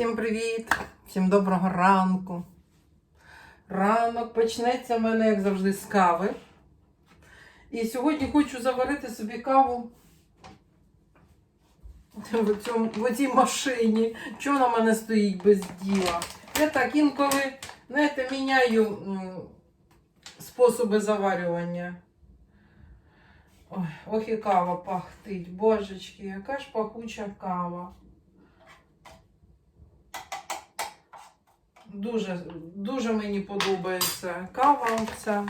Всім привіт! Всім доброго ранку. Ранок почнеться в мене, як завжди, з кави. І сьогодні хочу заварити собі каву в, цьому, в цій машині. Чого вона в мене стоїть без діла? Я так інколи, знаєте, міняю способи заварювання. Ой, ох і кава пахтить. Божечки, яка ж пахуча кава. Дуже, дуже мені подобається кава ця.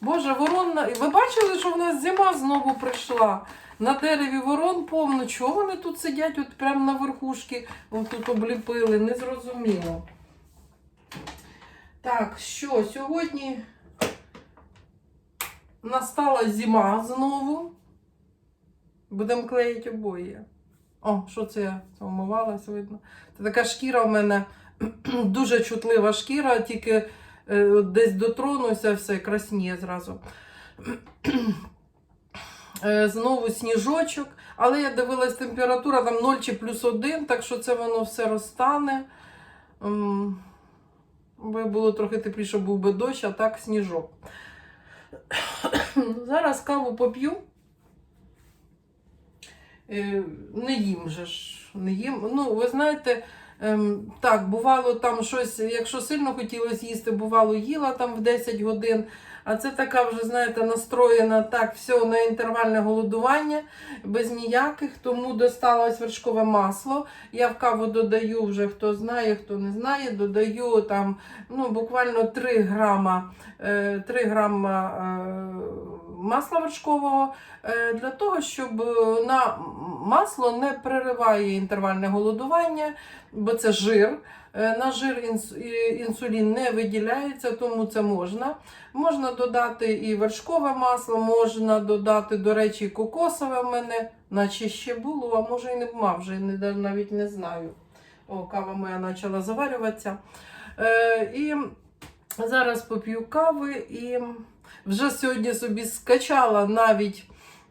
Боже, ворон. Ви бачили, що в нас зима знову прийшла? На дереві ворон повно. Чого вони тут сидять, от прямо на верхушки, тут обліпили, незрозуміло. Так, що, сьогодні настала зима знову. Будемо клеїти обоє. О, що це я це умивалась, видно. Це така шкіра в мене дуже чутлива шкіра, тільки е, десь дотронуся, все красніє зразу. Е, Знову сніжочок, але я дивилась, температура там 0 чи плюс 1, так що це воно все розтане. Би було трохи тепліше, був би дощ, а так сніжок. Зараз каву поп'ю. Е, Не їм же ж, не їм. Ну, ви знаєте, ем, так, бувало там щось, якщо сильно хотілося їсти, бувало їла там в 10 годин. А це така вже, знаєте, настроєна так, все на інтервальне голодування, без ніяких, тому досталось вершкове масло. Я в каву додаю вже, хто знає, хто не знає, додаю там ну, буквально 3 грама, е, 3 грама е, масла вершкового е, для того, щоб е, на масло не перериває інтервальне голодування, бо це жир. Е, На жир інсулін не виділяється, тому це можна. Можна додати і вершкове масло, можна додати, до речі, кокосове в мене, наче ще було, а може і не мав, вже навіть не знаю. О, кава моя почала заварюватися. Е, і зараз поп'ю кави і вже сьогодні собі скачала навіть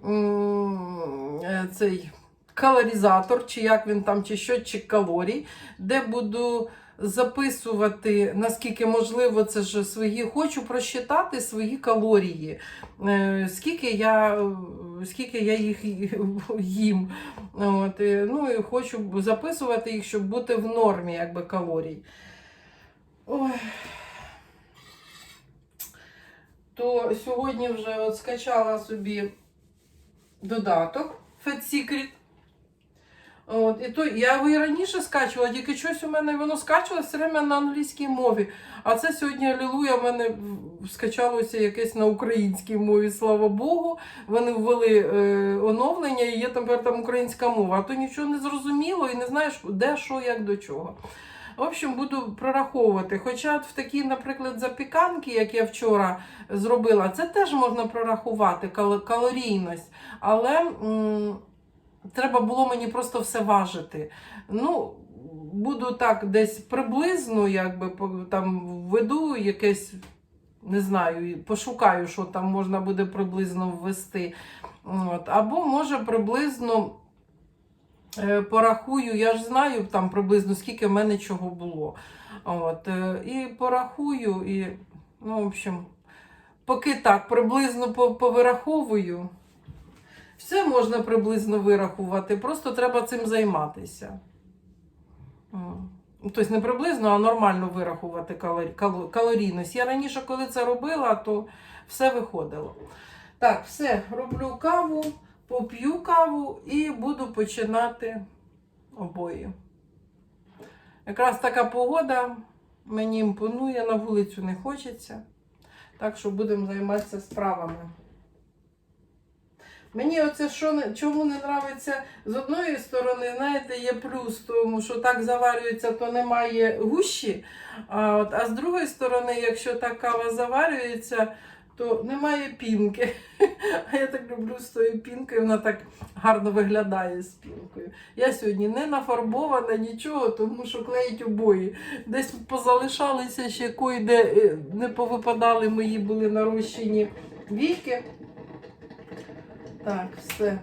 м, е, цей калорізатор, чи як він там, чи щотчик калорій, де буду записувати, наскільки можливо, це ж свої, хочу просчитати свої калорії, е, скільки я, скільки я їх їм. От, ну і хочу записувати їх, щоб бути в нормі якби, калорій. Ой. То сьогодні вже от скачала собі додаток Fat Secret. От, і то я його і раніше скачувала, тільки щось у мене воно скачувалося все время на англійській мові. А це сьогодні Алілуя в мене скачалося якесь на українській мові, слава Богу. Вони ввели е, оновлення і є тепер там українська мова. А то нічого не зрозуміло і не знаєш, де, що, як до чого. В общем, буду прораховувати. Хоча от в такі, наприклад, запіканки, як я вчора зробила, це теж можна прорахувати кал- калорійність. Але м, треба було мені просто все важити. Ну, буду так десь приблизно, якби там введу якесь. Не знаю, пошукаю, що там можна буде приблизно ввести. От. Або може приблизно е, порахую, я ж знаю там приблизно скільки в мене чого було. От. е, І порахую, і, ну, в общем, поки так, приблизно по- повираховую. Все можна приблизно вирахувати, просто треба цим займатися. Тобто не приблизно, а нормально вирахувати калорі- калорійність. Я раніше, коли це робила, то все виходило. Так, все, роблю каву, поп'ю каву і буду починати обої. Якраз така погода мені імпонує, на вулицю не хочеться. Так що будемо займатися справами. Мені оце що не, чому не нравиться з одної сторони, знаєте, є плюс, тому що так заварюється, то немає гущі. А, от, а з другої сторони, якщо так кава заварюється, то немає пінки. А я так люблю з тою пінкою, вона так гарно виглядає з пінкою. Я сьогодні не нафарбована нічого, тому що клеїть обої. Десь позалишалися ще кой-де е, не повипадали мої були нарощені віки. Так, все.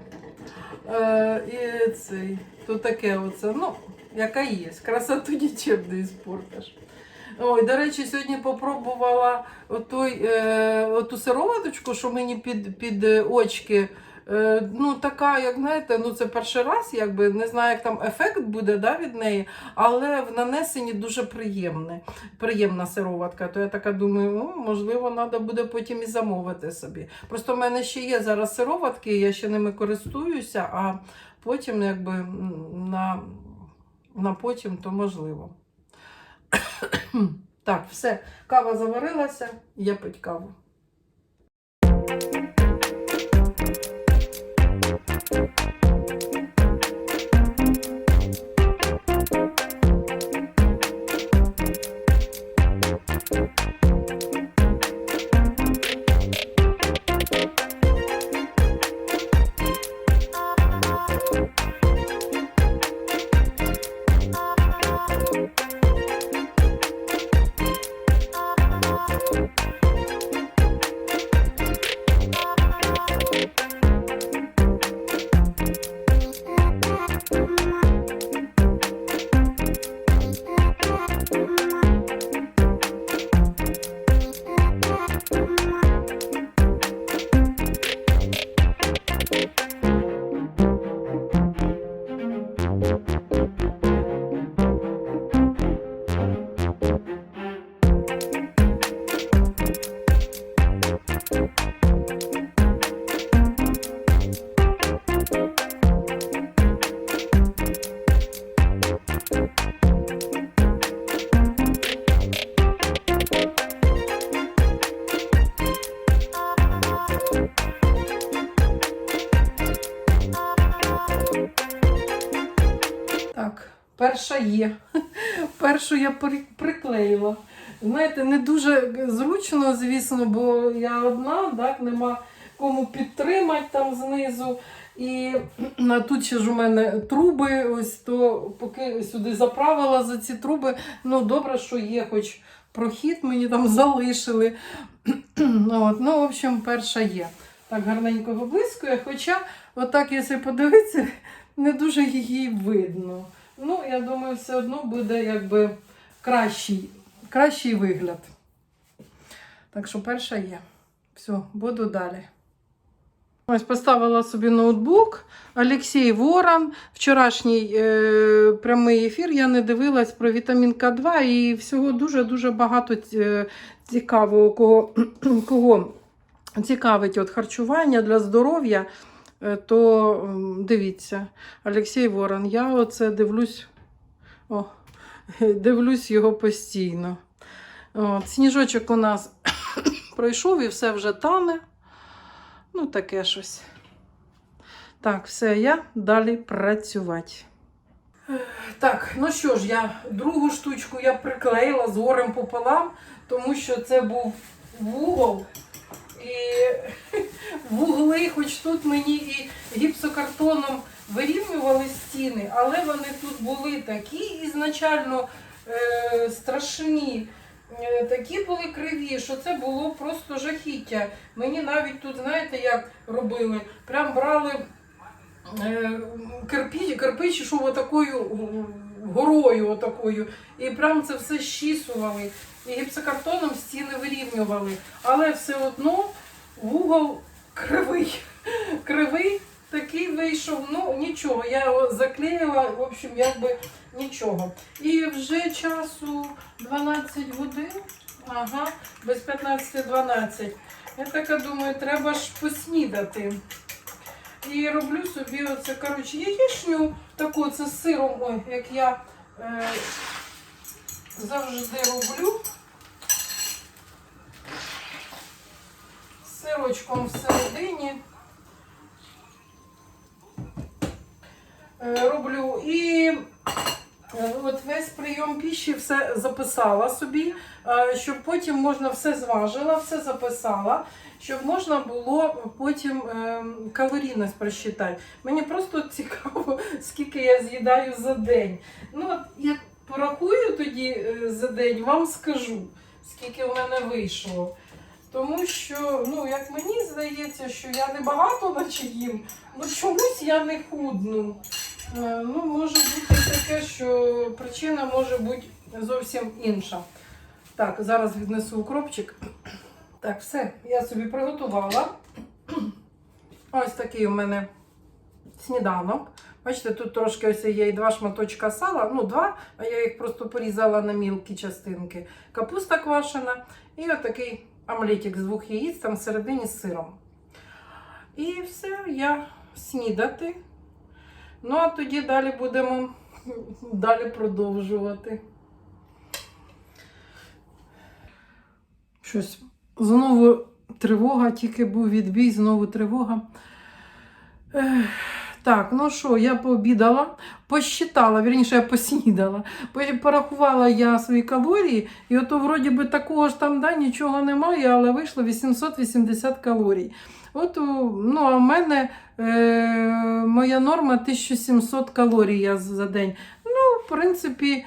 Е, і цей, то таке оце. Ну, яка є. Красоту нічим не іспортиш. Ой, до речі, сьогодні попробувала отой, е, оту сироваточку, що мені під, під е, очки. Е, ну, така, як знаєте, ну це перший раз, якби не знаю, як там ефект буде да, від неї, але в нанесенні дуже приємне, приємна сироватка. То я така думаю, о, можливо, треба буде потім і замовити собі. Просто в мене ще є зараз сироватки, я ще ними користуюся, а потім, якби на, на потім, то можливо. Так, все, кава заварилася, я пить каву. Першу я приклеїла. Знаєте, не дуже зручно, звісно, бо я одна, так, нема кому підтримати там знизу. І а тут ще ж у мене труби, ось то поки сюди заправила за ці труби. Ну, добре, що є хоч прохід, мені там залишили. От, ну, в общем, перша є. Так гарненько виблискує, хоча, отак, якщо подивитися, не дуже її видно. Ну, я думаю, все одно буде якби кращий, кращий вигляд. Так що перша є. Все, буду далі. Ось поставила собі ноутбук. Олексій Ворон. Вчорашній е, прямий ефір я не дивилась про вітамін К2 і всього дуже-дуже багато е, цікавого, кого, кого цікавить от харчування для здоров'я. Е, то дивіться, Олексій Ворон, я оце дивлюсь, о, дивлюсь його постійно. От, сніжочок у нас пройшов і все вже тане. Ну, таке щось. Так, все, я далі працювати. Так, ну що ж, я другу штучку я приклеїла з горем пополам, тому що це був вугол. І вугли, хоч тут мені і гіпсокартоном вирівнювали стіни, але вони тут були такі ізначально е, страшні, е, такі були криві, що це було просто жахіття. Мені навіть тут, знаєте, як робили? Прям брали е, кирпич, кирпич ішов отакою е, горою, отакою, і прям це все щісували. І гіпсокартоном стіни вирівнювали. Але все одно вугол кривий. Кривий такий вийшов. Ну нічого, я його заклеїла, в общем, якби нічого. І вже часу 12 годин. Ага, без 15-12. Я така думаю, треба ж поснідати. І роблю собі оце, коротше, яєчню таку, це з сиром, ой, як я е, завжди роблю. Сирочком всередині. Е, роблю і е, от весь прийом піші все записала собі, е, щоб потім можна все зважила, все записала, щоб можна було потім е, калорійність просчитати. Мені просто цікаво, скільки я з'їдаю за день. Ну, як порахую тоді е, за день, вам скажу, скільки в мене вийшло. Тому що, ну, як мені здається, що я не багато наче їм, ну чомусь я не худну. Е, Ну, може бути таке, що причина може бути зовсім інша. Так, зараз віднесу укропчик. Так, все, я собі приготувала. Ось такий у мене сніданок. Бачите, тут трошки ось є і два шматочка сала. Ну, два, а я їх просто порізала на мілкі частинки. Капуста квашена і отакий омлетик з двох яїць, там всередині з сиром. І все, я снідати. Ну, а тоді далі будемо далі продовжувати. Щось знову тривога, тільки був відбій, знову тривога. Ех, Так, ну що, я пообідала, посчитала, вірніше, я поснідала. Порахувала я свої калорії, і ото вроді би такого ж там да, нічого немає, але вийшло 880 калорій. От, у- ну, а в мене е, моя норма 1700 калорій я за день. Ну, в принципі,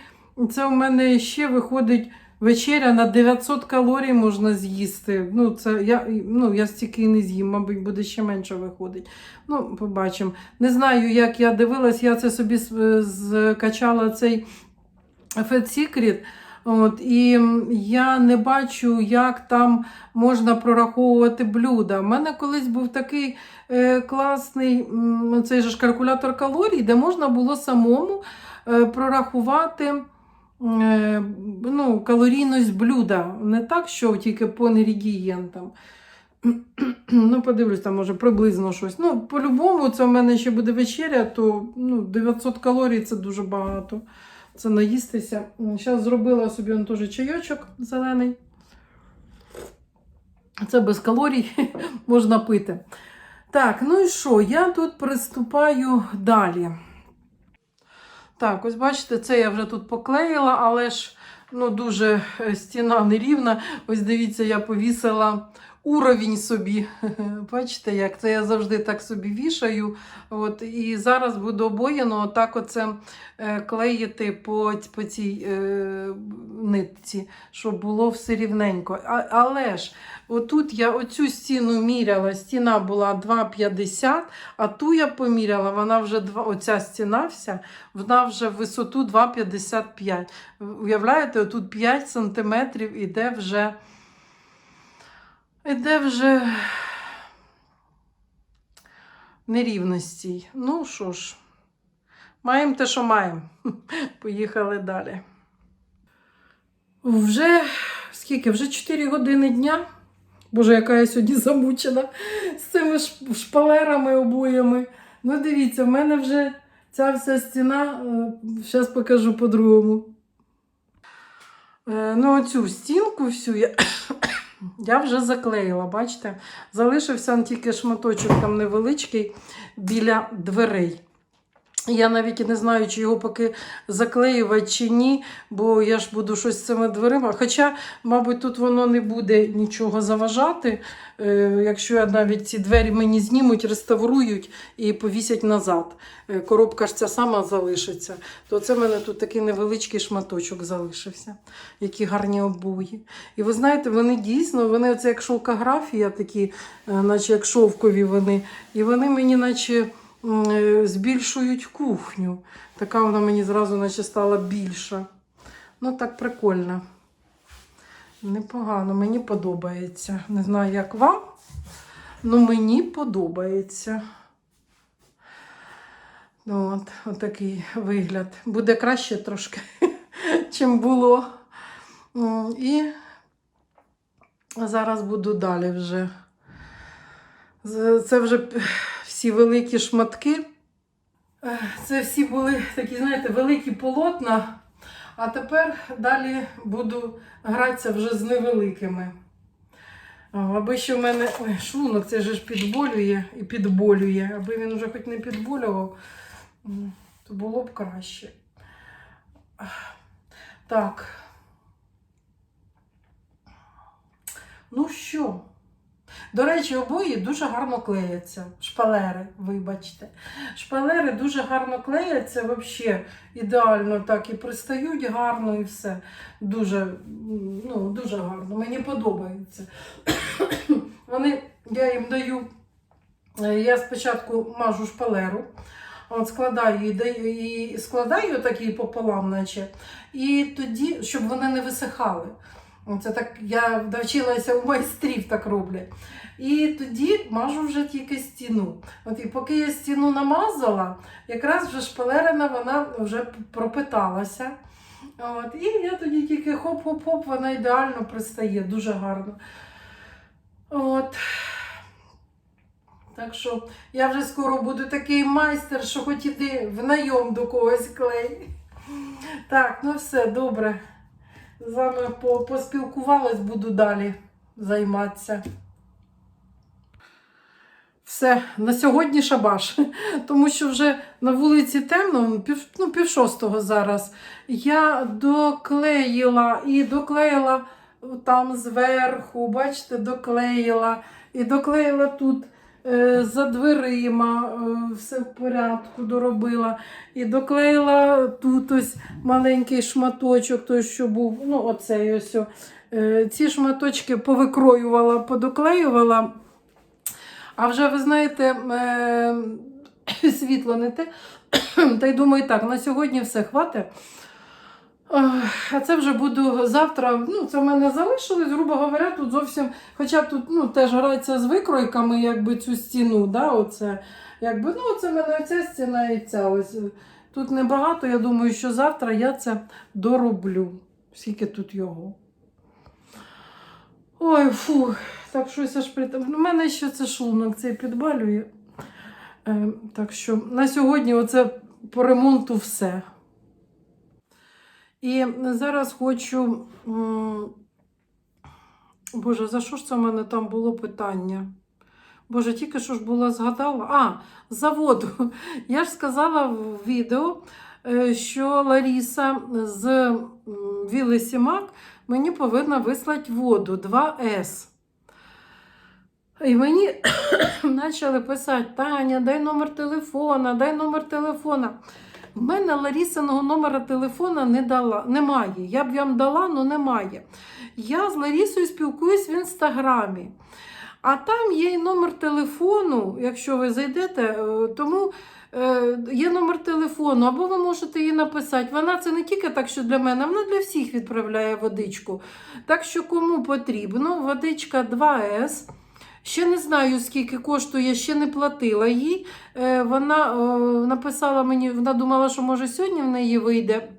це в мене ще виходить вечеря на 900 калорій можна з'їсти. Ну, це я, ну, я стільки не з'їм, мабуть, буде ще менше виходить. Ну, побачимо. Не знаю, як я дивилась, я це собі скачала цей Fat Secret. От, і я не бачу, як там можна прораховувати блюда. У мене колись був такий е, класний цей же ж калькулятор калорій, де можна було самому е, прорахувати ну, калорійність блюда. Не так, що тільки по інгредієнтам. Ну, подивлюсь, там може приблизно щось. Ну, по-любому, це в мене ще буде вечеря, то ну, 900 калорій це дуже багато. Це наїстися. Зараз зробила собі он теж чайочок зелений. Це без калорій можна пити. Так, ну і що? Я тут приступаю далі. Так, ось бачите, це я вже тут поклеїла, але ж ну, дуже е, стіна нерівна. Ось дивіться, я повісила уровень собі. Бачите, як це я завжди так собі вішаю. От, і зараз буду обоєно отак оце е, клеїти по, по цій е, нитці, щоб було все рівненько. А, але ж отут я оцю стіну міряла, стіна була 2,50, а ту я поміряла, вона вже два, оця стіна вся, вона вже в висоту 2,55. Уявляєте, тут 5 сантиметрів іде вже. Іде вже нерівності. Ну що ж, маємо те, що маємо. Поїхали далі. Вже скільки? Вже 4 години дня. Боже, яка я сьогодні замучена з цими шпалерами обоями. Ну, дивіться, в мене вже ця вся стіна, зараз покажу по-другому. Е, Ну, оцю стінку всю я, я вже заклеїла, бачите? Залишився тільки шматочок там невеличкий біля дверей. Я навіть і не знаю, чи його поки заклеювати чи ні, бо я ж буду щось з цими дверима. Хоча, мабуть, тут воно не буде нічого заважати, е, якщо я навіть ці двері мені знімуть, реставрують і повісять назад. Е, Коробка ж ця сама залишиться. То це в мене тут такий невеличкий шматочок залишився, які гарні обої. І ви знаєте, вони дійсно, вони оце як шовкографія, такі, е, наче як шовкові вони, і вони мені наче збільшують кухню. Така вона мені зразу наче стала більша. Ну, так прикольно. Непогано, мені подобається. Не знаю, як вам, але мені подобається. Ну, От, отакий вигляд. Буде краще трошки, чим було. І зараз буду далі вже. Це вже всі великі шматки. Е, Це всі були такі, знаєте, великі полотна. А тепер далі буду гратися вже з невеликими. Аби ще в мене шлунок, це ж підболює і підболює. Аби він вже хоч не підболював, то було б краще. Так. Ну що? До речі, обої дуже гарно клеяться. Шпалери, вибачте. Шпалери дуже гарно клеяться, взагалі ідеально так і пристають гарно і все. Дуже, ну, дуже гарно. Мені подобається. Вони, я їм даю, е, я спочатку мажу шпалеру, От складаю і, складаю такі пополам, наче, і тоді, щоб вони не висихали. Це так я навчилася у майстрів так роблять. І тоді мажу вже тільки стіну. От і поки я стіну намазала, якраз вже шпалерина вона вже пропиталася. От, і я тоді тільки хоп-хоп-хоп, вона ідеально пристає, дуже гарно. От. Так що я вже скоро буду такий майстер, що хоч іди в найом до когось клей. Так, ну все, добре. З вами поспілкувалась, буду далі займатися. Все, на сьогодні шабаш. Тому що вже на вулиці темно, пів, ну, пів шостого зараз. Я доклеїла і доклеїла там зверху, бачите, доклеїла. І доклеїла тут за дверима, е, все в порядку доробила. І доклеїла тут ось маленький шматочок, той, що був, ну, оцей ось. Е, ці шматочки повикроювала, подоклеювала. А вже ви знаєте, е, світло не те. Та й думаю, так, на сьогодні все хватить. А це вже буду завтра. Ну, це в мене залишилось, грубо говоря, тут зовсім. Хоча тут ну, теж грається з викройками, якби цю стіну. Да, оце, якби, ну, це в мене ця стіна і ця. Ось. Тут небагато, я думаю, що завтра я це дороблю. Скільки тут його. Ой, фу, так щось аж при... У мене ще це шлунок цей підбалює. Е, так що на сьогодні оце по ремонту все. І зараз хочу. Боже, за що ж це в мене там було питання? Боже, тільки що ж була згадала. А, за воду. Я ж сказала в відео, е, що Ларіса з Віли Сімак мені повинна вислати воду 2С. І мені почали писати: Таня, дай номер телефона, дай номер телефона. В мене Ларісиного номера телефона не дала, немає. Я б вам дала, але немає. Я з Ларісою спілкуюсь в інстаграмі. А там є і номер телефону, якщо ви зайдете, е, тому е, є номер телефону, або ви можете її написати. Вона це не тільки так, що для мене, вона для всіх відправляє водичку. Так що кому потрібно, водичка 2С. Ще не знаю, скільки коштує, ще не платила їй. Е, Вона е, написала мені, вона думала, що може сьогодні в неї вийде.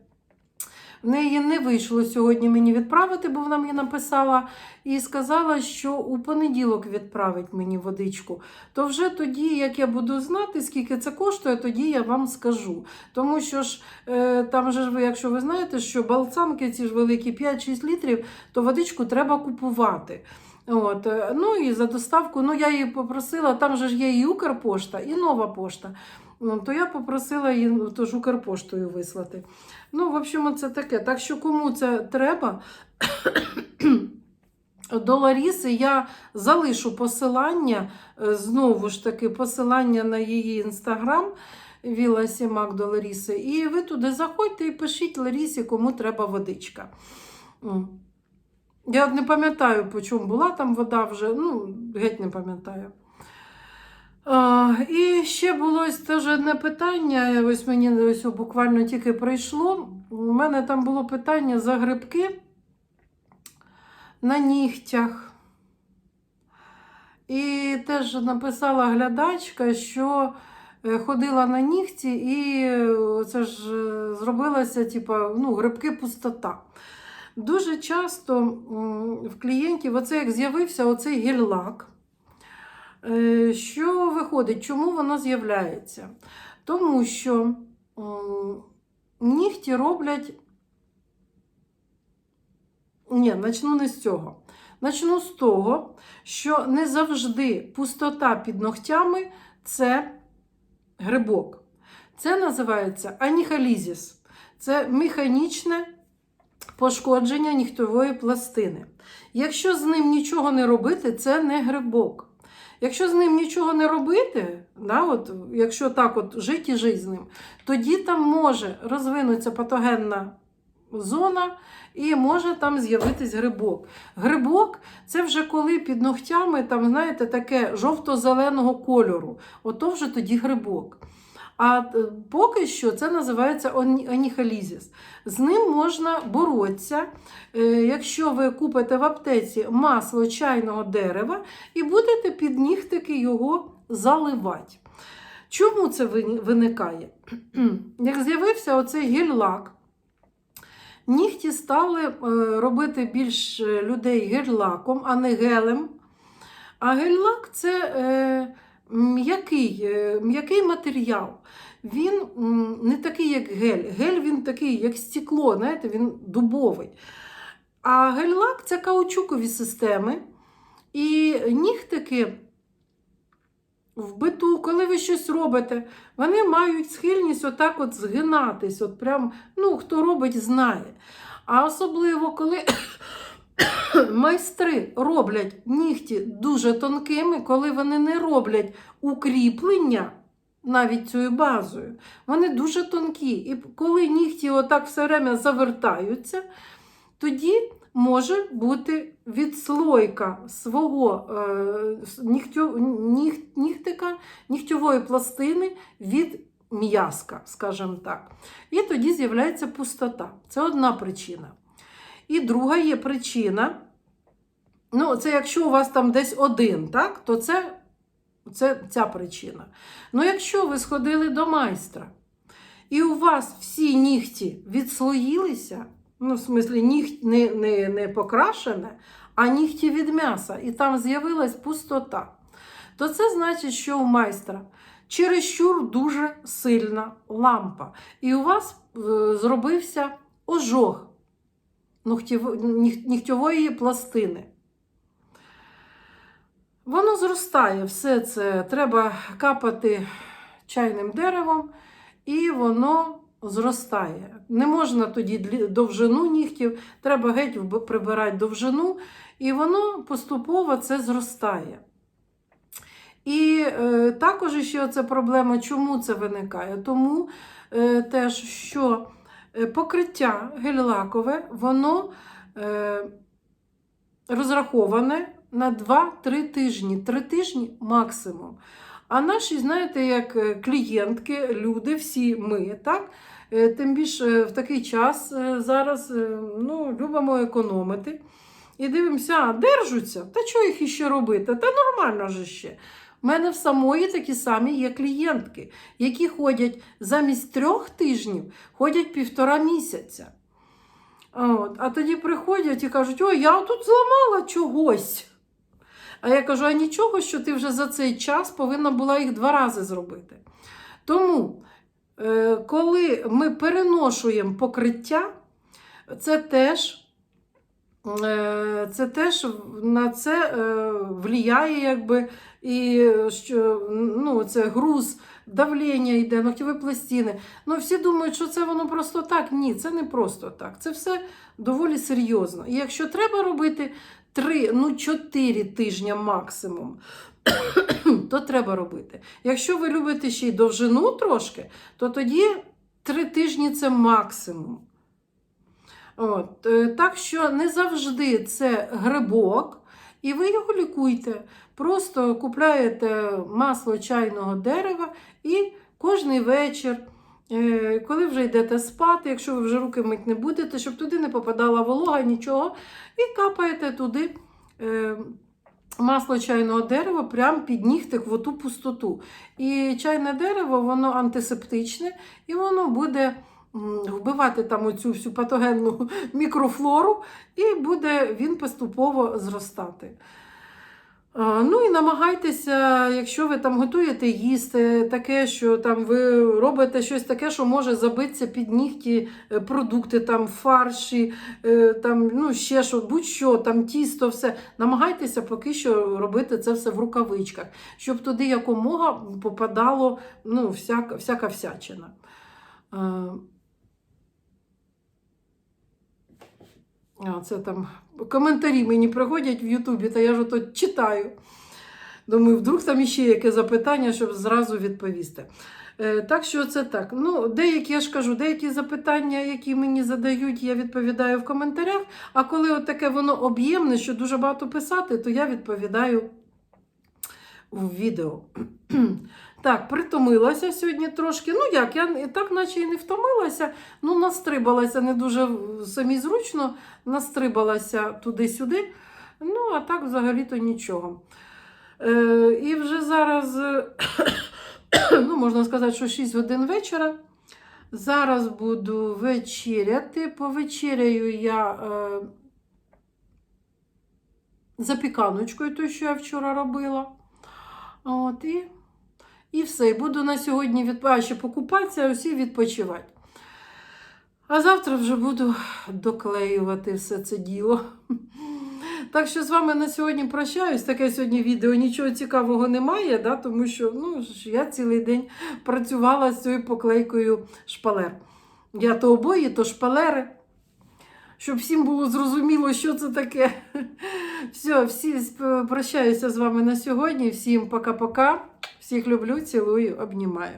В неї не вийшло сьогодні мені відправити, бо вона мені написала і сказала, що у понеділок відправить мені водичку. То вже тоді, як я буду знати, скільки це коштує, тоді я вам скажу. Тому що ж е, там же ж ви, якщо ви знаєте, що балцанки ці ж великі 5-6 літрів, то водичку треба купувати. От, е, ну і за доставку, ну я її попросила, там же ж є і Укрпошта, і нова пошта. Ну, то я попросила її ну, тож Укрпоштою вислати. Ну, в общем, це таке. Так що кому це треба, до Ларіси я залишу посилання, е, знову ж таки, посилання на її інстаграм. Віла Сімак до Ларіси. І ви туди заходьте і пишіть Ларісі, кому треба водичка. Я не пам'ятаю, по чому була там вода вже, ну, геть не пам'ятаю. І ще було ось теж одне питання. Ось мені ось буквально тільки прийшло. У мене там було питання за грибки на нігтях. І теж написала глядачка, що е, ходила на нігті, і е, це ж е, зробилася, типу, ну, грибки пустота. Дуже часто в клієнтів, оце як з'явився оцей гель-лак, е, що виходить, чому воно з'являється? Тому що нігті роблять. Ні, начну не з цього. Начну з того, що не завжди пустота під ногтями це грибок. Це називається аніхалізіс. Це механічне пошкодження нігтової пластини. Якщо з ним нічого не робити, це не грибок. Якщо з ним нічого не робити, да, от, якщо так от жити і жити з ним, тоді там може розвинутися патогенна зона і може там з'явитись грибок. Грибок це вже коли під ногтями там, знаєте, таке жовто-зеленого кольору. Ото вже тоді грибок. А е, поки що це називається оніхолізіс. З ним можна боротися, е, якщо ви купите в аптеці масло чайного дерева і будете під нігтики його заливати. Чому це виникає? Як з'явився оцей гель-лак, нігті стали е, робити більш людей гель-лаком, а не гелем. А гель-лак це м'який, е, м'який матеріал. Він не такий, як гель. Гель він такий, як стекло, знаєте, він дубовий. А гель-лак це каучукові системи. І нігтики в биту, коли ви щось робите, вони мають схильність отак от згинатись. От прям, ну, хто робить, знає. А особливо, коли майстри роблять нігті дуже тонкими, коли вони не роблять укріплення навіть цією базою, вони дуже тонкі. І коли нігті отак все время завертаються, тоді може бути відслойка свого е, нігтю, ніх, нігтика, нігтьової пластини від м'язка, скажімо так. І тоді з'являється пустота. Це одна причина. І друга є причина. Ну, це якщо у вас там десь один, так, то це, це ця причина. Ну, якщо ви сходили до майстра, і у вас всі нігті відслоїлися, ну, в смислі, нігть не, не, не покрашене, а нігті від м'яса, і там з'явилась пустота, то це значить, що у майстра чересчур дуже сильна лампа. І у вас е, зробився ожог нігтьової пластини. Воно зростає, все це треба капати чайним деревом, і воно зростає. Не можна тоді довжину нігтів, треба геть прибирати довжину, і воно поступово це зростає. І е, також ще оця проблема, чому це виникає? Тому е, теж, що покриття гель-лакове, воно е, розраховане на 2-3 тижні. 3 тижні максимум. А наші, знаєте, як е, клієнтки, люди, всі ми, так? Е, Тим більше в такий час е, зараз е, ну, любимо економити. І дивимося, а, держуться, та що їх іще робити? Та нормально же ще. У мене в самої такі самі є клієнтки, які ходять замість трьох тижнів, ходять півтора місяця. От. А тоді приходять і кажуть, ой, я тут зламала чогось. А я кажу, а нічого, що ти вже за цей час повинна була їх два рази зробити. Тому, е, коли ми переношуємо покриття, це теж, е, це теж на це е, влияє, якби, і що ну, це груз, давлення йде, ногтєві пластини. Ну, всі думають, що це воно просто так. Ні, це не просто так. Це все доволі серйозно. І якщо треба робити 3, ну 4 тижні максимум, то треба робити. Якщо ви любите ще й довжину трошки, то тоді 3 тижні це максимум. От, е, так що не завжди це грибок, і ви його лікуйте. Просто купляєте масло чайного дерева і кожний вечір, е, коли вже йдете спати, якщо ви вже руки мить не будете, щоб туди не попадала волога, нічого, і капаєте туди. е, Масло чайного дерева прямо під нігтик в оту пустоту. І чайне дерево, воно антисептичне, і воно буде вбивати там оцю всю патогенну мікрофлору, і буде він поступово зростати. Ну і намагайтеся, якщо ви там готуєте їсти, таке, що там ви робите щось таке, що може забитися під нігті е, продукти, там фарші, е, там, ну, ще що, будь-що, там тісто, все. Намагайтеся поки що робити це все в рукавичках, щоб туди якомога попадало ну, всяка, всяка всячина. Це там коментарі мені приходять в Ютубі, та я ж ото читаю. Думаю, вдруг там іще яке запитання, щоб зразу відповісти. Е, так що це так. Ну, деякі, я ж кажу, деякі запитання, які мені задають, я відповідаю в коментарях. А коли от таке воно об'ємне, що дуже багато писати, то я відповідаю в відео. Так, притомилася сьогодні трошки. Ну як, я так наче і не втомилася, ну настрибалася не дуже самі зручно, настрибалася туди-сюди. Ну, а так взагалі-то нічого. Е, і вже зараз, ну, можна сказати, що 6 годин вечора. Зараз буду вечеряти. Повечеряю я е, запіканочкою, той, що я вчора робила. От, і, і все. Буду на сьогодні від... а, покупатися, а усі відпочивати. А завтра вже буду доклеювати все це діло. Так що з вами на сьогодні прощаюсь. Таке сьогодні відео нічого цікавого немає, да, тому що ну, я цілий день працювала з цією поклейкою шпалер. Я то обої, то шпалери. Щоб всім було зрозуміло, що це таке. Все, всі прощаюся з вами на сьогодні. Всім пока-пока. Всіх люблю, цілую, обнімаю.